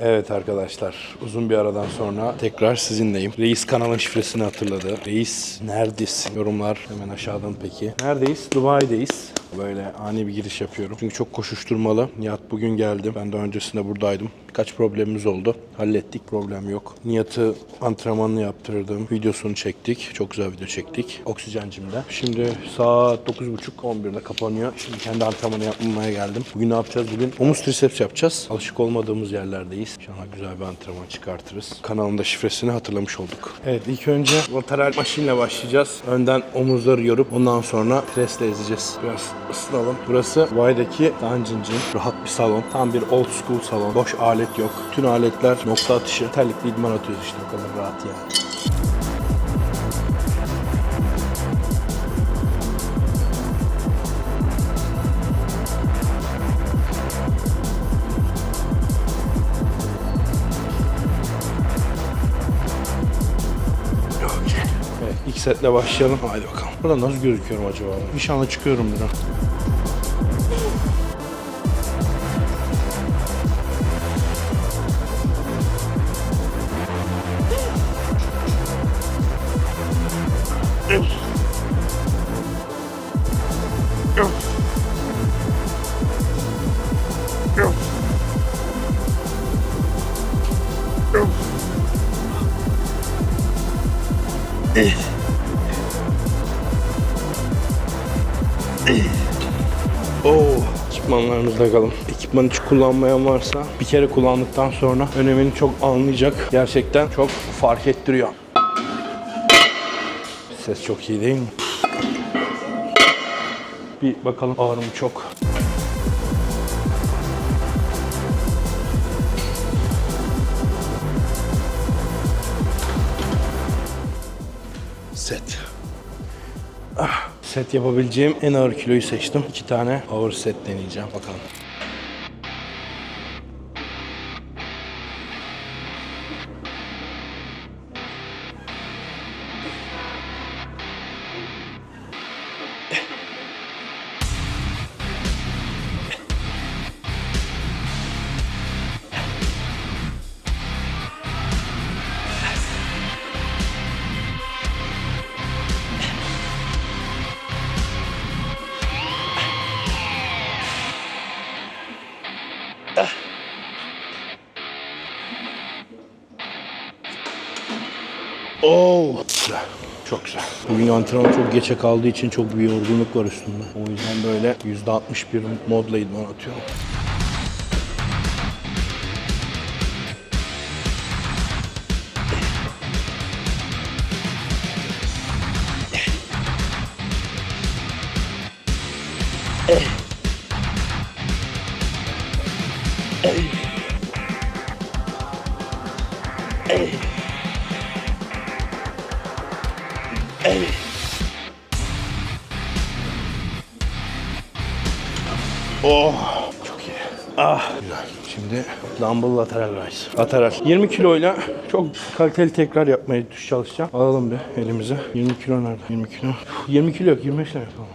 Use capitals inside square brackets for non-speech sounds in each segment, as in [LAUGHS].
Evet arkadaşlar uzun bir aradan sonra tekrar sizinleyim. Reis kanalın şifresini hatırladı. Reis neredesin? Yorumlar hemen aşağıdan peki. Neredeyiz? Dubai'deyiz. Böyle ani bir giriş yapıyorum. Çünkü çok koşuşturmalı. Nihat bugün geldi. Ben de öncesinde buradaydım. Birkaç problemimiz oldu. Hallettik. Problem yok. Nihat'ı antrenmanını yaptırdım. Videosunu çektik. Çok güzel video çektik. Oksijencimde. Şimdi saat 9.30 11'de kapanıyor. Şimdi kendi antrenmanı yapmaya geldim. Bugün ne yapacağız? Bugün omuz triceps yapacağız. Alışık olmadığımız yerlerdeyiz. İnşallah güzel bir antrenman çıkartırız. Kanalın da şifresini hatırlamış olduk. Evet ilk önce lateral maşinle başlayacağız. Önden omuzları yorup ondan sonra presle ezeceğiz. Biraz ısınalım. Burası Vay'daki Dungeon Gym. Rahat bir salon. Tam bir old school salon. Boş alet yok. Bütün aletler nokta atışı. Terlikli idman atıyoruz işte o kadar rahat yani. Setle başlayalım. Haydi bakalım. Burada nasıl gözüküyorum acaba? İnşallah çıkıyorum buradan. Takalım. Ekipmanı hiç kullanmayan varsa bir kere kullandıktan sonra önemini çok anlayacak. Gerçekten çok fark ettiriyor. Ses çok iyi değil mi? Bir bakalım ağır mı çok. Set. Set yapabileceğim en ağır kiloyu seçtim. İki tane ağır set deneyeceğim. Bakalım. Güzel. Çok güzel. Bugün antrenman çok geçe kaldığı için çok bir yorgunluk var üstümde. O yüzden böyle %61 modla idman atıyorum. Oh. Çok iyi. Ah. Güzel. Şimdi dumbbell lateral rise. Lateral. 20 kiloyla çok kaliteli tekrar yapmaya çalışacağım. Alalım bir elimize. 20 kilo nerede? 20 kilo. 20 kilo yok. 25 tane yapalım.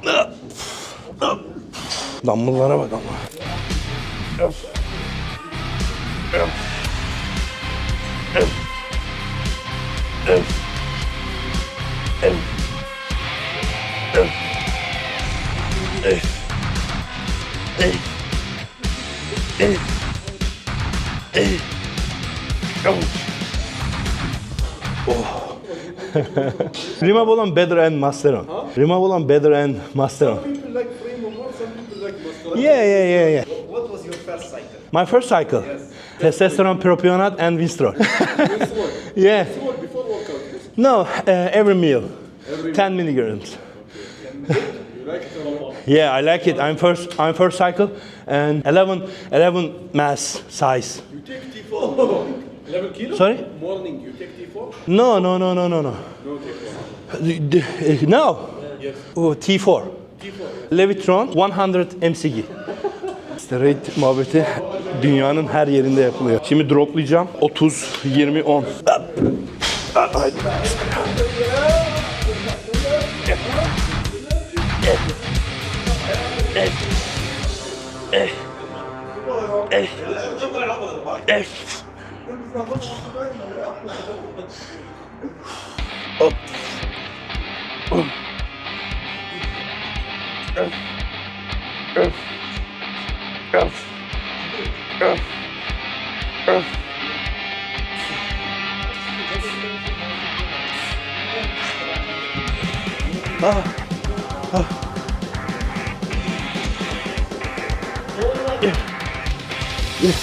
Dumbbell'lara bak ama. Remove olan better and master on. Remove olan better and master on. people like Primo more, some people like Mascara. Yeah, yeah, yeah, yeah. What was your first cycle? My first cycle. Yes. Testosterone, propionate and Winstrol. [LAUGHS] Yeah. before, before workout. No, uh, every meal. 10 milligrams. You like it or not? Yeah, I like it. I'm first I'm first cycle and 11 11 mass size. You take T4. 11 [LAUGHS] kilo? Sorry? Morning, you take T4? No, no, no, no, no, no. No T4. D- d- No. Yes. Oh, T4. T4. Levitron 100 mcg. Steroid muhabbeti dünyanın her yerinde yapılıyor. Şimdi droplayacağım. 30, 20, 10. Haydi. Ah. Eh. Eh.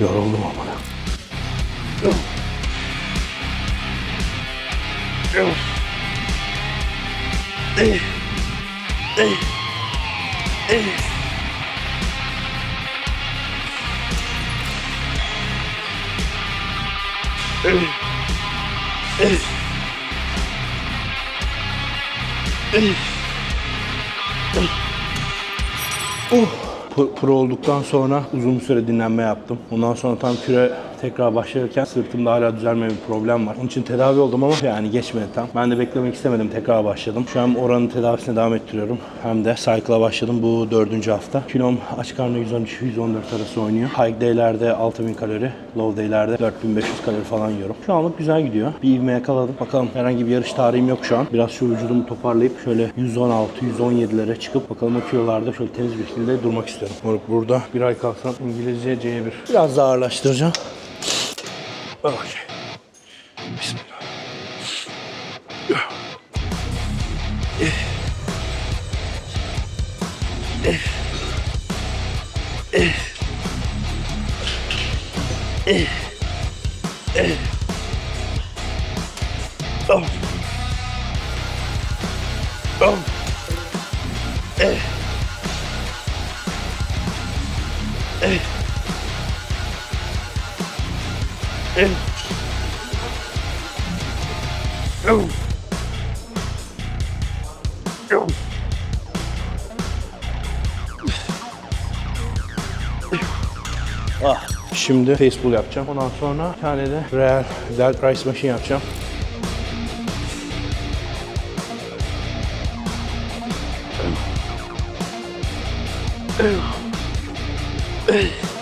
Yoruldum ama. Pro- Pro olduktan sonra uzun bir süre dinlenme yaptım. Ondan sonra tam küre tekrar başlarken sırtımda hala düzelmeyen bir problem var. Onun için tedavi oldum ama yani geçmedi tam. Ben de beklemek istemedim. Tekrar başladım. Şu an oranın tedavisine devam ettiriyorum. Hem de cycle'a başladım. Bu dördüncü hafta. Kilom açık karnı 113-114 arası oynuyor. High day'lerde 6000 kalori, low day'lerde 4500 kalori falan yiyorum. Şu anlık güzel gidiyor. Bir ivme yakaladım. Bakalım herhangi bir yarış tarihim yok şu an. Biraz şu vücudumu toparlayıp şöyle 116-117'lere çıkıp bakalım o kilolarda şöyle temiz bir şekilde durmak istiyorum. Burada bir ay kalsam İngilizce C1. Biraz daha ağırlaştıracağım. Okey. Bismillah. Oh. Oh. Eh. Eh. Ah. Şimdi Facebook yapacağım. Ondan sonra bir tane de Real Delt Rice Machine yapacağım. Oh.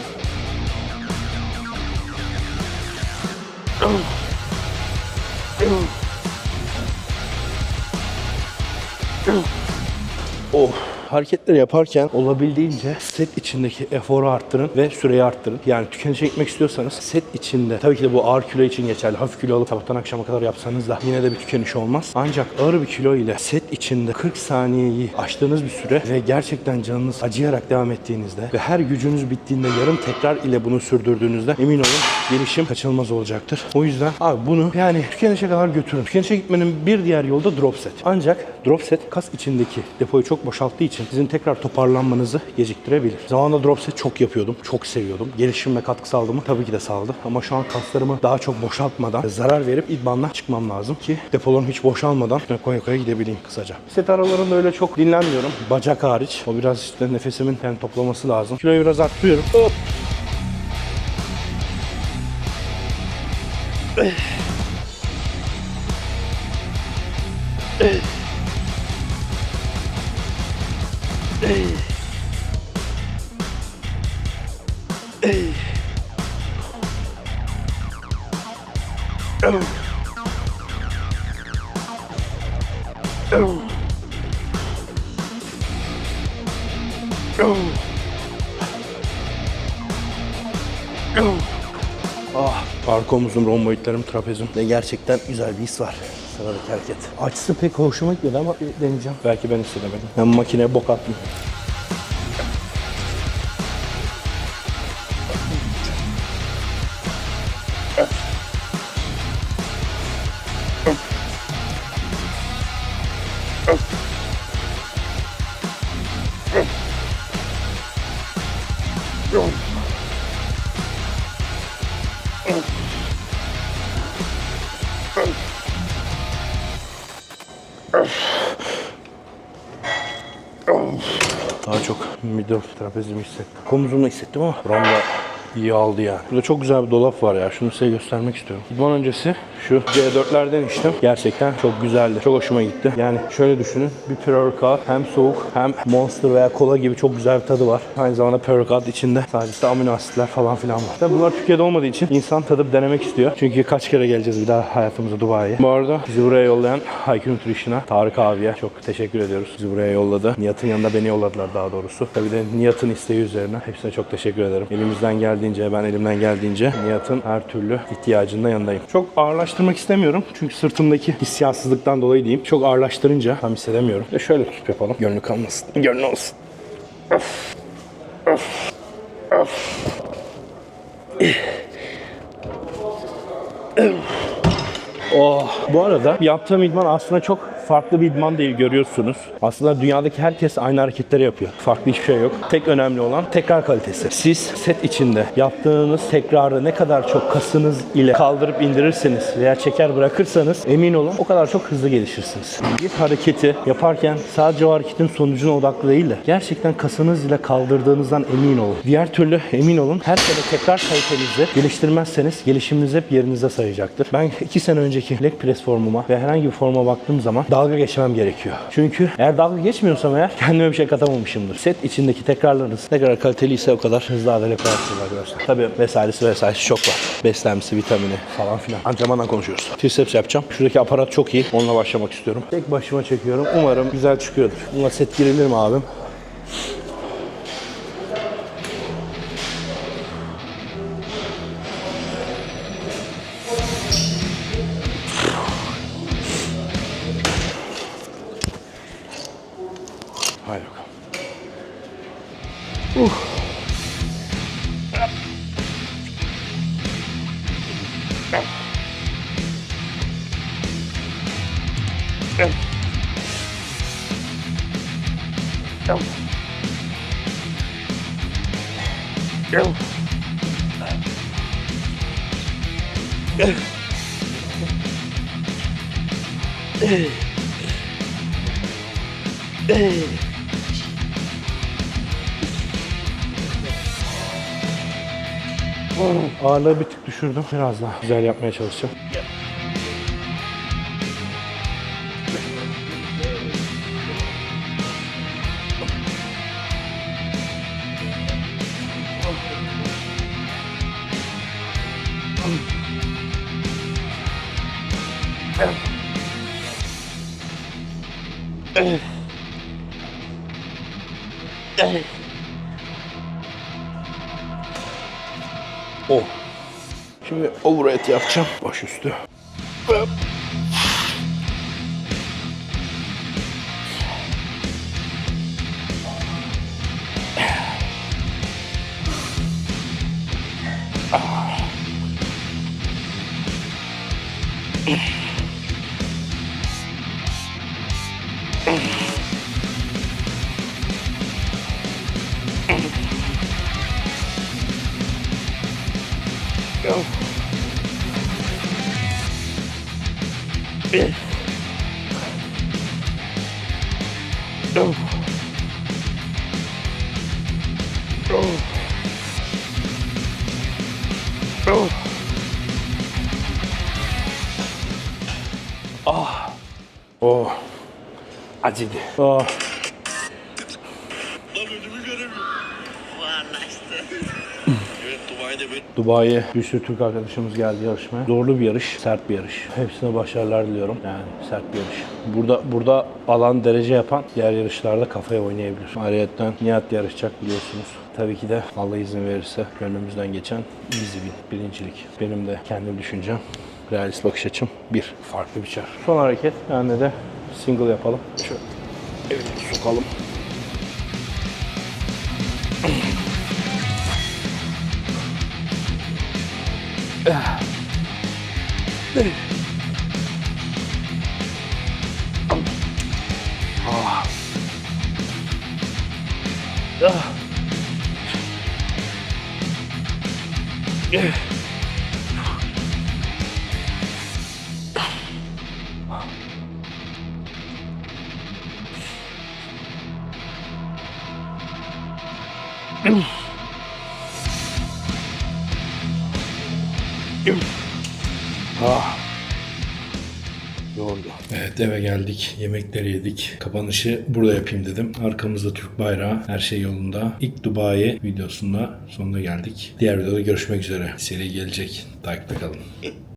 Hareketleri yaparken olabildiğince set içindeki eforu arttırın ve süreyi arttırın. Yani tükeniş çekmek istiyorsanız set içinde tabii ki de bu ağır kilo için geçerli. Hafif kilo alıp sabahtan akşama kadar yapsanız da yine de bir tükeniş olmaz. Ancak ağır bir kilo ile set içinde 40 saniyeyi aştığınız bir süre ve gerçekten canınız acıyarak devam ettiğinizde ve her gücünüz bittiğinde yarım tekrar ile bunu sürdürdüğünüzde emin olun gelişim kaçınılmaz olacaktır. O yüzden abi bunu yani tükenişe kadar götürün. Tükenişe gitmenin bir diğer yolu da drop set. Ancak drop set kas içindeki depoyu çok boşalttığı için sizin tekrar toparlanmanızı geciktirebilir. Zamanında drop set çok yapıyordum. Çok seviyordum. Gelişime katkı sağladı mı? Tabii ki de sağladı. Ama şu an kaslarımı daha çok boşaltmadan zarar verip idmandan çıkmam lazım ki depolarım hiç boşalmadan üstüne koya koya gidebileyim kısaca. Set aralarında öyle çok dinlenmiyorum. Bacak hariç. O biraz işte nefesimin yani toplaması lazım. Kiloyu biraz arttırıyorum. Hop. Ah, arka omuzum, romboidlerim, trapezim ve gerçekten güzel bir his var. Sıradaki hareket. Açısı pek hoşuma gitmedi ama deneyeceğim. Belki ben istemedim. Ben makineye bok attım. Çok middle trapezimi hissettim. Komuzumda hissettim ama buramda iyi aldı yani. Burada çok güzel bir dolap var ya. Şunu size göstermek istiyorum. İdman öncesi şu C4'lerden içtim. Gerçekten çok güzeldi. Çok hoşuma gitti. Yani şöyle düşünün. Bir pre-workout hem soğuk hem monster veya kola gibi çok güzel bir tadı var. Aynı zamanda pre-workout içinde sadece amino asitler falan filan var. Tabii bunlar Türkiye'de olmadığı için insan tadıp denemek istiyor. Çünkü kaç kere geleceğiz bir daha hayatımıza Dubai'ye. Bu arada bizi buraya yollayan IQ Nutrition'a Tarık abiye çok teşekkür ediyoruz. Bizi buraya yolladı. Nihat'ın yanında beni yolladılar daha doğrusu. Tabii de Nihat'ın isteği üzerine hepsine çok teşekkür ederim. Elimizden geldiğince ben elimden geldiğince Nihat'ın her türlü ihtiyacında yanındayım. Çok ağırlaştırmak istemiyorum. Çünkü sırtımdaki hissiyatsızlıktan dolayı diyeyim. Çok ağırlaştırınca tam hissedemiyorum. Ve şöyle tutup yapalım. Gönlü kalmasın. Gönlü olsun. Oh. Bu arada yaptığım idman aslında çok farklı bir idman değil görüyorsunuz. Aslında dünyadaki herkes aynı hareketleri yapıyor. Farklı hiçbir şey yok. Tek önemli olan tekrar kalitesi. Siz set içinde yaptığınız tekrarı ne kadar çok kasınız ile kaldırıp indirirseniz veya çeker bırakırsanız emin olun o kadar çok hızlı gelişirsiniz. Bir hareketi yaparken sadece o hareketin sonucuna odaklı değil de gerçekten kasınız ile kaldırdığınızdan emin olun. Diğer türlü emin olun her sene tekrar kalitenizi geliştirmezseniz gelişiminiz hep yerinizde sayacaktır. Ben iki sene önceki leg press formuma ve herhangi bir forma baktığım zaman dalga geçmem gerekiyor. Çünkü eğer dalga geçmiyorsam eğer [LAUGHS] kendime bir şey katamamışımdır. Set içindeki tekrarlarınız ne kadar kaliteliyse o kadar hızlı adele yaparsınız arkadaşlar. Tabii vesairesi vesairesi çok var. Beslenmesi, vitamini falan filan. Antrenmandan konuşuyoruz. Triceps yapacağım. Şuradaki aparat çok iyi. Onunla başlamak istiyorum. Tek başıma çekiyorum. Umarım güzel çıkıyordur. Bununla set girilir mi abim? 喔 Ağırlığı bir tık düşürdüm. Biraz daha güzel yapmaya çalışacağım. O. Şimdi overhead yapacağım. Baş üstü. Oh. Acıdı. Oh. Böyle Dubai'ye bir sürü Türk arkadaşımız geldi yarışmaya. Zorlu bir yarış, sert bir yarış. Hepsine başarılar diliyorum. Yani sert bir yarış. Burada burada alan derece yapan diğer yarışlarda kafaya oynayabilir. Ayrıyeten Nihat yarışacak biliyorsunuz. Tabii ki de Allah izin verirse gönlümüzden geçen easy win, birincilik. Benim de kendi düşüncem, realist bakış açım bir. Farklı bir çar. Son hareket yani de Single yapalım. Şöyle evet sokalım. Evet. [CLEARS THROAT] Eh. Ah. Yordu. Evet eve geldik. Yemekleri yedik. Kapanışı burada yapayım dedim. Arkamızda Türk bayrağı. Her şey yolunda. İlk Dubai videosunda sonuna geldik. Diğer videoda görüşmek üzere. Seri gelecek. Takipte kalın.